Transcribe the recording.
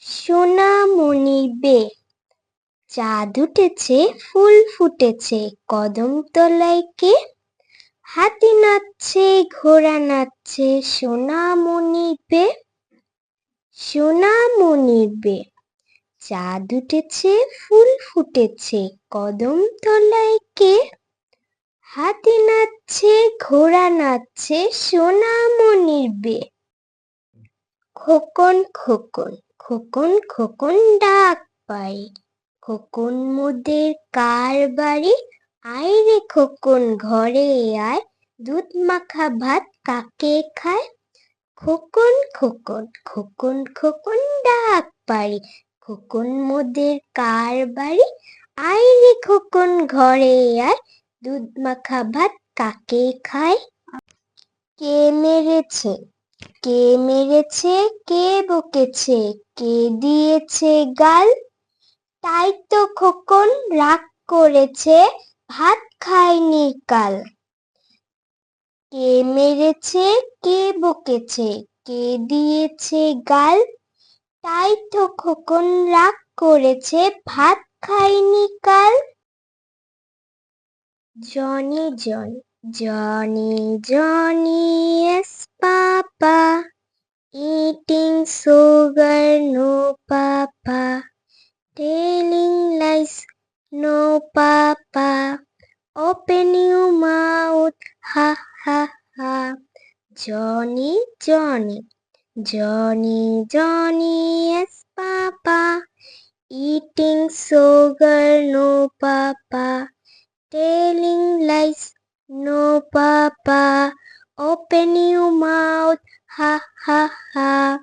সোনামণির বে। চাঁদ উঠেছে, ফুল ফুটেছে, কদম তলায় কে? হাতি নাচছে, ঘোড়া নাচছে সোনামণির বে। সোনামণির বে। চাঁদ উঠেছে, ফুল ফুটেছে, কদম তলায় কে? হাতি নাচছে, ঘোড়া নাচছে সোনামণির বে। খোকন খোকন খোকন খোকন ডাক পাই খোকন মোদের কার বাড়ি? আয় রে খোকন, ঘরে আয়। দুধ মাখা ভাত কাকে খায়? খোকন খোকন খোকন খোকন ডাক পারি খোকন মোদের কার বাড়ি? আয় রে খোকন, ঘরে আয়। দুধ মাখা ভাত কাকে খায়? কে মেরেছে? কে মেরেছে, কে বকেছে, কে দিয়েছে গাল? তাই তো খোকন রাগ করেছে, ভাত খায়নি কাল। কে মেরেছে, কে বকেছে, কে দিয়েছে গাল? তাই তো খোকন রাগ করেছে, ভাত খায়নি কাল। Johnny, John, Johnny Johnny, yes sugar no papa. Telling lies no papa. Open your mouth ha ha ha. Johnny johnny. Johnny johnny yes papa. Eating sugar no papa. Telling lies no papa. Open your mouth ha ha ha